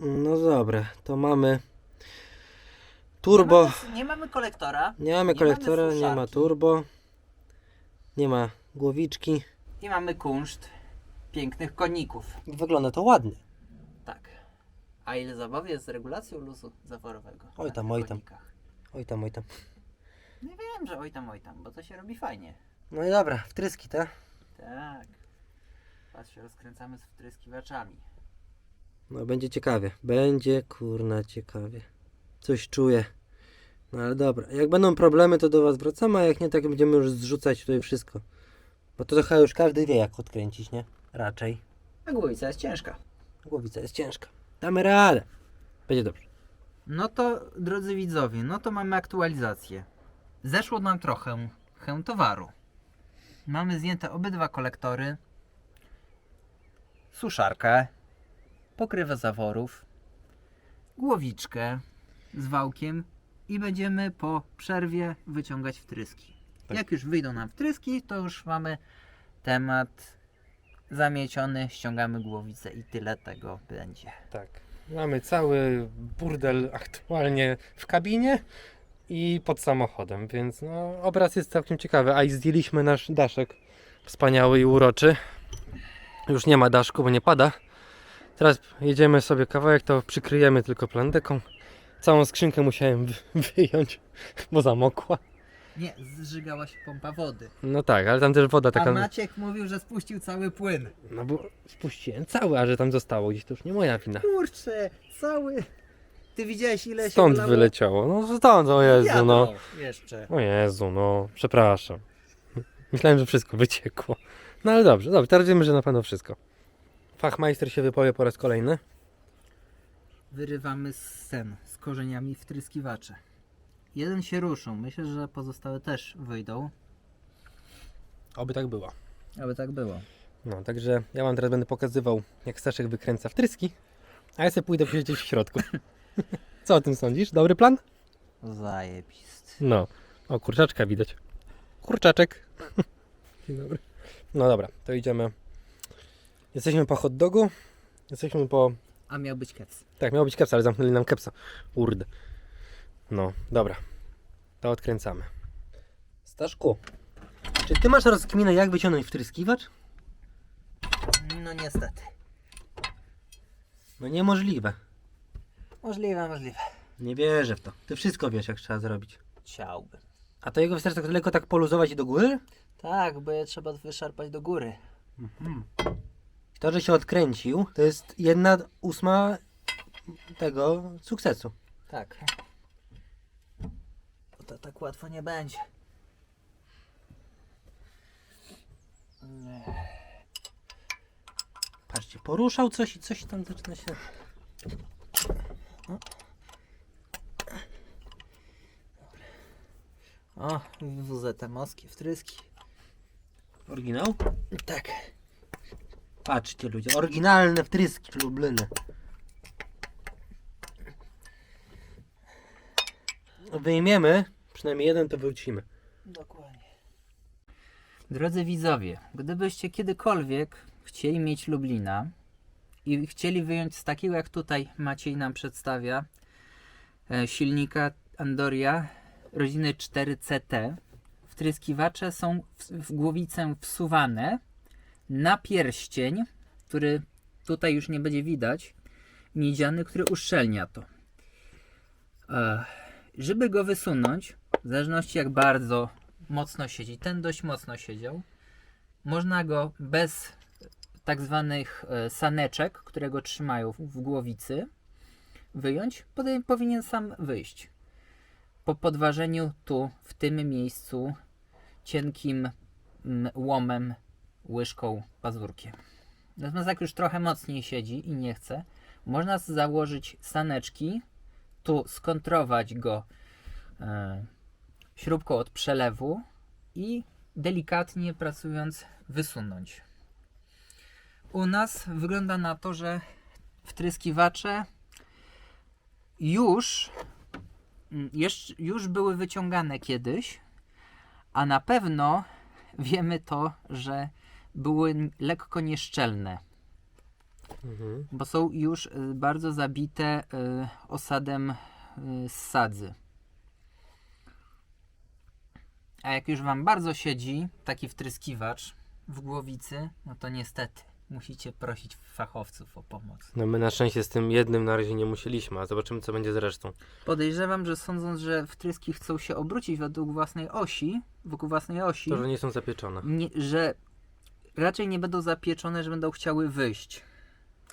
No dobra, to mamy turbo. Nie mamy, nie mamy kolektora. Nie mamy nie kolektora, mamy nie ma turbo. Nie ma głowiczki. I mamy kunszt pięknych koników. Wygląda to ładnie. Tak. A ile zabawy jest z regulacją luzu zaworowego? Oj tam, oj tam. Oj tam, oj tam. Nie wiem, że oj tam, oj tam, bo to się robi fajnie. No i dobra, wtryski, tak? Tak. Patrz, się rozkręcamy z wtryskiwaczami. No będzie ciekawie. Będzie kurna ciekawie. Coś czuję. No ale dobra. Jak będą problemy, to do was wracamy, a jak nie, tak będziemy już zrzucać tutaj wszystko. Bo to trochę już każdy wie, jak odkręcić, nie? Raczej. A głowica jest ciężka. Głowica jest ciężka. Damy radę. Będzie dobrze. No to, drodzy widzowie, no to mamy aktualizację. Zeszło nam trochę chę towaru. Mamy zdjęte obydwa kolektory, suszarkę, pokrywę zaworów, głowiczkę z wałkiem i będziemy po przerwie wyciągać wtryski. Tak. Jak już wyjdą nam wtryski, to już mamy temat zamieciony, ściągamy głowicę i tyle tego będzie. Tak. Mamy cały burdel aktualnie w kabinie i pod samochodem, więc no, obraz jest całkiem ciekawy. A i zdjęliśmy nasz daszek wspaniały i uroczy. Już nie ma daszku, bo nie pada. Teraz jedziemy sobie kawałek, to przykryjemy tylko plandeką. Całą skrzynkę musiałem wy- wyjąć, bo zamokła. Nie, zżygała się pompa wody. No tak, ale tam też woda A taka. Maciek mówił, że spuścił cały płyn. No bo spuściłem cały, a że tam zostało gdzieś, to już nie moja wina. Kurczę, cały. Ty widziałeś ile się Stąd wyleciało. No stąd, o Jezu, Wiadro no. Jeszcze. O Jezu, no, przepraszam. Myślałem, że wszystko wyciekło. No ale dobrze, dobrze, teraz wiemy, że na pewno wszystko. Fachmeister się wypowie po raz kolejny. Wyrywamy z sen z korzeniami wtryskiwacze. Jeden się ruszył. Myślę, że pozostałe też wyjdą. Oby tak było. Aby tak było. No, także ja wam teraz będę pokazywał, jak Staszek wykręca wtryski, a ja sobie pójdę posiedzieć w środku. Co o tym sądzisz? Dobry plan? Zajebisty. No. O, kurczaczka widać. Kurczaczek. Dzień dobry. No dobra, to idziemy. Jesteśmy po hot dogu. Jesteśmy po A miał być keps. Tak, miało być kepsa, ale zamknęli nam kepsa. Urde. No, dobra. To odkręcamy. Staszku, czy ty masz rozkminę jak wyciągnąć wtryskiwacz? No niestety. No niemożliwe. Możliwe, możliwe. Nie wierzę w to. Ty wszystko wiesz, jak trzeba zrobić. Chciałbym. A to jego wystarczy tak lekko tak poluzować i do góry? Tak, bo je trzeba wyszarpać do góry. To, że się odkręcił, to jest jedna ósma tego sukcesu. Tak. Bo to tak łatwo nie będzie. Patrzcie, poruszał coś i coś tam zaczyna się... O, WZ moski, wtryski. Oryginał? Tak. Patrzcie ludzie, oryginalne wtryski Lubliny. Wyjmiemy, przynajmniej jeden to wrócimy. Dokładnie. Drodzy widzowie, gdybyście kiedykolwiek chcieli mieć Lublina i chcieli wyjąć z takiego jak tutaj Maciej nam przedstawia e, silnika Andoria rodziny 4CT, wtryskiwacze są w, w głowicę wsuwane na pierścień, który tutaj już nie będzie widać, miedziany, który uszczelnia to. Żeby go wysunąć, w zależności jak bardzo mocno siedzi, ten dość mocno siedział, można go bez tak zwanych e, saneczek, które go trzymają w, w głowicy, wyjąć, potem powinien sam wyjść. Po podważeniu tu, w tym miejscu, cienkim mm, łomem, łyżką, pazurkiem. Natomiast jak już trochę mocniej siedzi i nie chce, można założyć saneczki, tu skontrować go e, śrubką od przelewu i delikatnie pracując wysunąć. U nas wygląda na to, że wtryskiwacze już, mm, jeszcze, już były wyciągane kiedyś, a na pewno wiemy to, że były lekko nieszczelne. Mhm. bo są już y, bardzo zabite y, osadem y, z sadzy. A jak już Wam bardzo siedzi taki wtryskiwacz w głowicy, no to niestety musicie prosić fachowców o pomoc. No my na szczęście z tym jednym na razie nie musieliśmy, a zobaczymy co będzie z resztą. Podejrzewam, że sądząc, że wtryski chcą się obrócić według własnej osi, wokół własnej osi, To, że nie są zapieczone. nie, że raczej nie będą zapieczone, że będą chciały wyjść.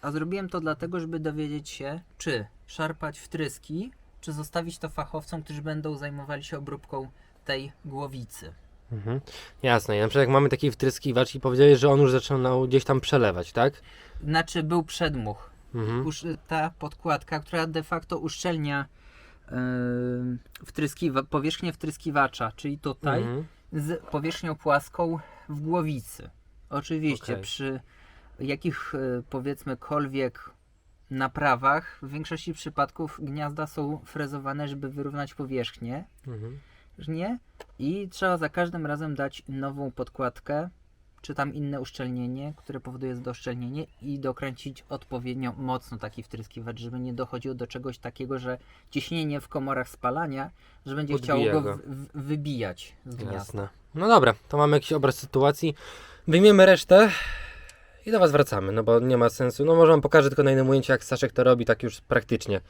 A zrobiłem to dlatego, żeby dowiedzieć się, czy szarpać wtryski, czy zostawić to fachowcom, którzy będą zajmowali się obróbką tej głowicy. Mhm. Jasne, i na przykład jak mamy taki wtryskiwacz i powiedziałeś, że on już zaczynał gdzieś tam przelewać, tak? Znaczy był przedmuch. Mhm. Ta podkładka, która de facto uszczelnia yy, wtryskiwa, powierzchnię wtryskiwacza, czyli tutaj, Mhm. z powierzchnią płaską w głowicy. Oczywiście Okej. przy jakich e, powiedzmykolwiek naprawach w większości przypadków gniazda są frezowane, żeby wyrównać powierzchnię, Mhm. nie? I trzeba za każdym razem dać nową podkładkę, czy tam inne uszczelnienie, które powoduje doszczelnienie i dokręcić odpowiednio mocno taki wtryskiwacz, żeby nie dochodziło do czegoś takiego, że ciśnienie w komorach spalania, że będzie Odbija chciało go, go. wybijać z gniazda. Jasne. No dobra, to mamy jakiś obraz sytuacji. Wyjmiemy resztę i do Was wracamy, no bo nie ma sensu. No może Wam pokażę tylko na innym ujęciu, jak Staszek to robi, tak już praktycznie.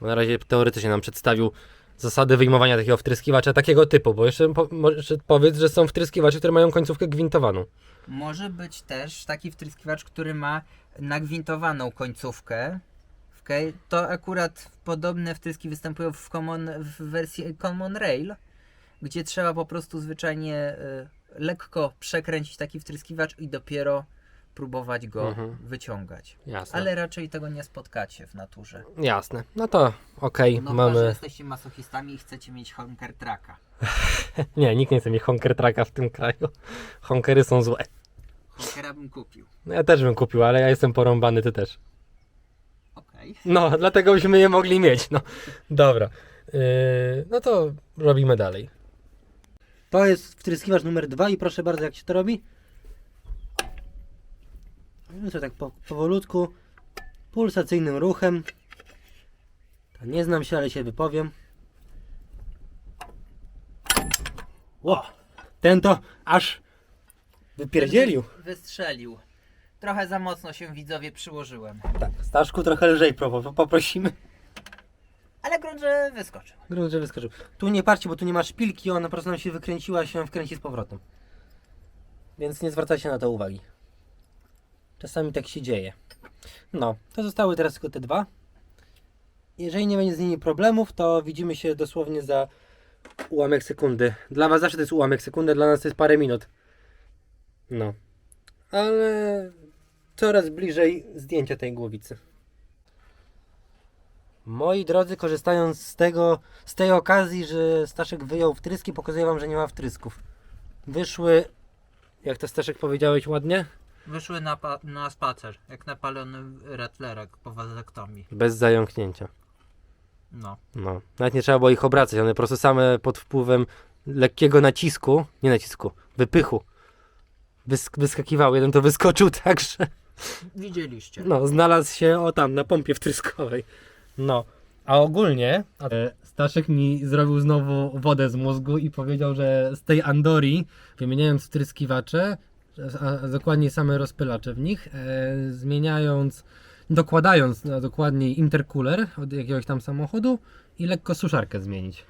Bo na razie teoretycznie nam przedstawił zasady wyjmowania takiego wtryskiwacza takiego typu, bo jeszcze, po, może powiedz, że są wtryskiwacze, które mają końcówkę gwintowaną. Może być też taki wtryskiwacz, który ma nagwintowaną końcówkę. Okay? To akurat podobne wtryski występują w, common, w wersji Common Rail, gdzie trzeba po prostu zwyczajnie y, lekko przekręcić taki wtryskiwacz i dopiero próbować go Mhm. wyciągać. Jasne. Ale raczej tego nie spotkacie w naturze. Jasne. No to okej, No chyba, że mamy... jesteście masochistami i chcecie mieć honker traka. Nie, nikt nie chce mieć honker traka w tym kraju. Honkery są złe. Honkera bym kupił. No ja też bym kupił, ale ja jestem porąbany, ty też. Okej. No, dlatego byśmy je mogli mieć. No, dobra. Yy, no to robimy dalej. To jest wtryskiwacz numer dwa i proszę bardzo, jak się to robi? No to tak po, powolutku, pulsacyjnym ruchem. To nie znam się, ale się wypowiem. Ło, ten to aż wypierdzielił. Wystrzelił. Trochę za mocno się widzowie przyłożyłem. Tak, Staszku trochę lżej pro- poprosimy. Ale grunt, że wyskoczył. Grunt, wyskoczył. Tu nie patrzcie, bo tu nie ma szpilki, ona po prostu nam się wykręciła, się wkręci z powrotem. Więc nie zwracajcie na to uwagi. Czasami tak się dzieje. No, to zostały teraz tylko te dwa. Jeżeli nie będzie z nimi problemów, to widzimy się dosłownie za ułamek sekundy. Dla Was zawsze to jest ułamek sekundy, dla nas to jest parę minut. No. Ale coraz bliżej zdjęcia tej głowicy. Moi drodzy, korzystając z tego, z tej okazji, że Staszek wyjął wtryski, pokazuję Wam, że nie ma wtrysków. Wyszły, jak to Staszek powiedziałeś ładnie? Wyszły na, pa- na spacer, jak napalony ratlerek po wazektomii. Bez zająknięcia. No. No. Nawet nie trzeba było ich obracać, one po prostu same pod wpływem lekkiego nacisku, nie nacisku, wypychu. Wysk- wyskakiwały, jeden to wyskoczył tak, że Widzieliście. no, znalazł się o tam, na pompie wtryskowej. No. A ogólnie e, Staszek mi zrobił znowu wodę z mózgu i powiedział, że z tej Andori wymieniając wtryskiwacze, a, a dokładniej same rozpylacze w nich, e, zmieniając, dokładając no, dokładniej intercooler od jakiegoś tam samochodu i lekko suszarkę zmienić.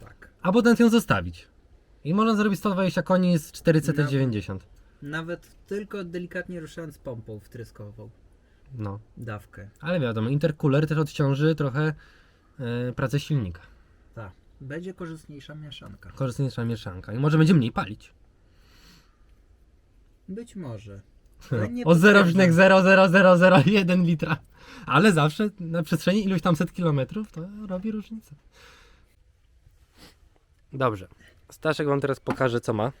Tak. A potem ją zostawić. I można zrobić 120 koni z 490. Nawet tylko delikatnie ruszając pompą wtryskową No. dawkę. Ale wiadomo, intercooler też odciąży trochę e, pracę silnika. Tak. Będzie korzystniejsza mieszanka. Korzystniejsza mieszanka. I może będzie mniej palić. Być może. Ale nie O potwierdzam. 0,00001 litra. Ale zawsze na przestrzeni iluś tam set kilometrów to robi różnicę. Dobrze. Staszek wam teraz pokaże co ma.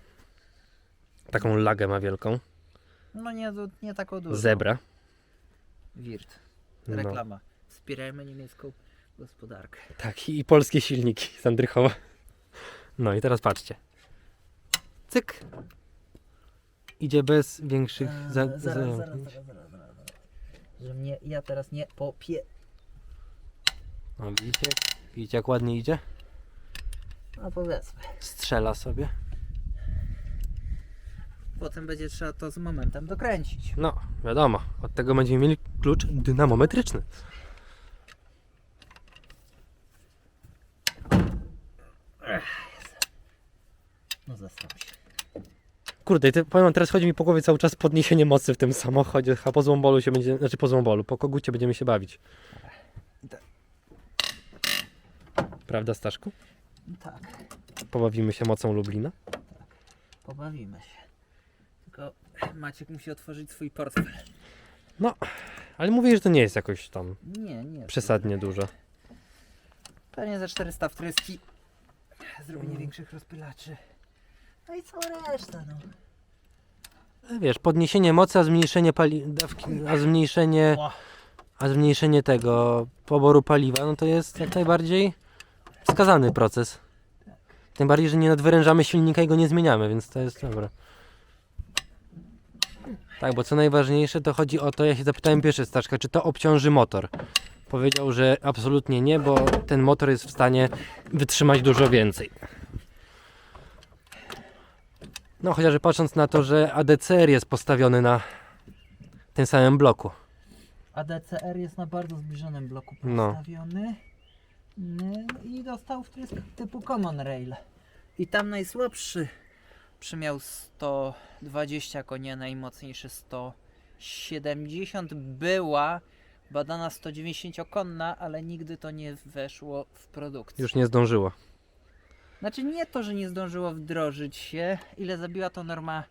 Taką lagę ma wielką. No nie, du- nie taką dużą. Zebra. Wirt. No. Reklama. Wspierajmy niemiecką gospodarkę. Tak, i polskie silniki z Andrychowa. No i teraz patrzcie. Cyk. Idzie bez większych za, Eee, zaraz, zaraz, zaraz, zaraz, zaraz. że mnie ja teraz nie popie... No widzicie? Widzicie jak ładnie idzie? No powiedzmy. Strzela sobie. Potem będzie trzeba to z momentem dokręcić. No, wiadomo. Od tego będziemy mieli klucz dynamometryczny. No zastaw się. Kurde, ty, powiem wam, teraz chodzi mi po głowie cały czas podniesienie mocy w tym samochodzie. A po złombolu się będzie, znaczy po złombolu, po kogucie będziemy się bawić. Prawda, Staszku? Tak, Pobawimy się mocą Lublina. pobawimy się. Tylko Maciek musi otworzyć swój portfel. Ale mówię, że to nie jest jakoś tam Nie, nie. przesadnie dużo. Pewnie za 400 wtryski. Zrobienie większych rozpylaczy. No i cała reszta, no. Wiesz, podniesienie mocy, a zmniejszenie pali- dawki, a zmniejszenie, Ła. a zmniejszenie tego poboru paliwa, no to jest jak najbardziej wskazany proces. Tym bardziej, że nie nadwyrężamy silnika i go nie zmieniamy, więc to jest dobre. Tak, bo co najważniejsze, to chodzi o to, ja się zapytałem pierwszy Staszka, czy to obciąży motor. Powiedział, że absolutnie nie, bo ten motor jest w stanie wytrzymać dużo więcej. No, chociażby patrząc na to, że ADCR jest postawiony na tym samym bloku. ADCR jest na bardzo zbliżonym bloku No. postawiony. No. I dostał wtrysk typu Common Rail. I tam najsłabszy przymiał 120 konia, najmocniejszy 170. Była badana 190-konna, ale nigdy to nie weszło w produkcję. Już nie zdążyło. Znaczy nie to, że nie zdążyło wdrożyć się, ile zabiła to norma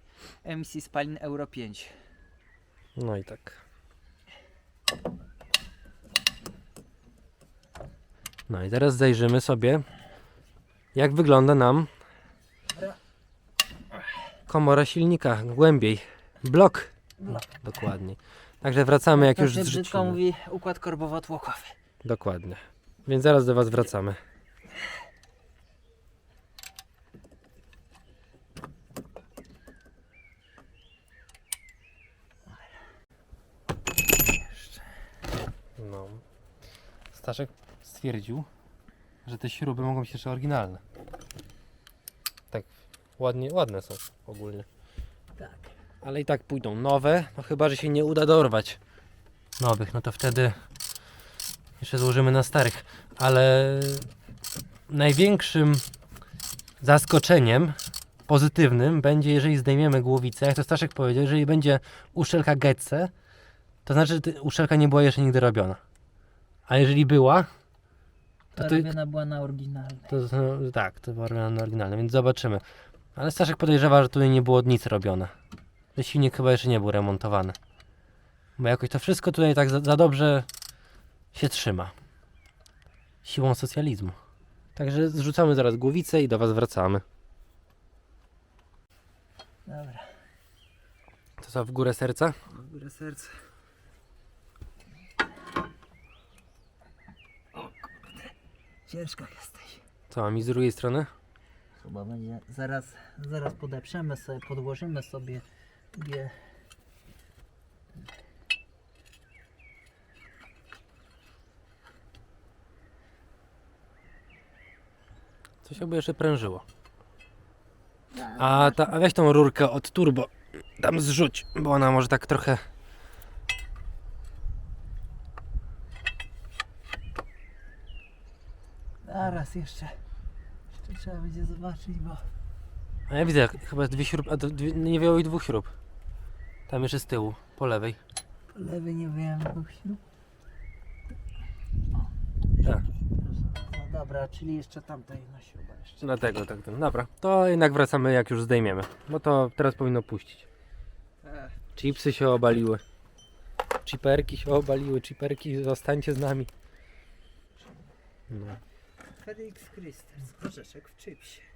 emisji spalin Euro 5. No i tak. No i teraz zajrzymy sobie, jak wygląda nam komora silnika głębiej. Blok. Blok. Dokładnie. Także wracamy jak to już zrzucimy. mówi układ korbowo-tłokowy. Dokładnie. Więc zaraz do Was wracamy. No. Staszek stwierdził, że te śruby mogą być jeszcze oryginalne. Tak, ładnie, ładne są ogólnie. Tak. Ale i tak pójdą nowe, no chyba, że się nie uda dorwać nowych, no to wtedy jeszcze złożymy na starych. Ale największym zaskoczeniem pozytywnym będzie, jeżeli zdejmiemy głowicę, jak to Staszek powiedział, jeżeli będzie uszczelka Getze, to znaczy, że uszczelka nie była jeszcze nigdy robiona. A jeżeli była, Ta To ty- robiona była na oryginalnej. to, to tak, to była robiona oryginalna, więc zobaczymy. Ale Staszek podejrzewa, że tutaj nie było nic robione. Że silnik chyba jeszcze nie był remontowany. Bo jakoś to wszystko tutaj tak za, za dobrze się trzyma. Siłą socjalizmu. Także zrzucamy zaraz głowicę i do Was wracamy. Dobra, To co, w górę serca? w górę serca. O kurde, ciężko jesteś. Co, a mi z drugiej strony? Chyba będzie, zaraz, zaraz podeprzemy sobie, podłożymy sobie dwie Coś jakby jeszcze prężyło. A, ta, a weź tą rurkę od turbo. Tam zrzuć, bo ona może tak trochę... Zaraz jeszcze. Trzeba będzie zobaczyć, bo A ja widzę, jak chyba dwie śrub, a dwie, nie wyjął ich dwóch śrub. Tam jeszcze z tyłu, po lewej. po lewej nie wiem dwóch śrub. Tak. No dobra, czyli jeszcze tamta jedna śruba jeszcze. Dlatego tak, ten. dobra. To jednak wracamy jak już zdejmiemy, bo to teraz powinno puścić. Ech, Chipsy się obaliły. Chiperki się obaliły, chiperki, zostańcie z nami. No. FedEx Crystals, orzeszek w chipsie.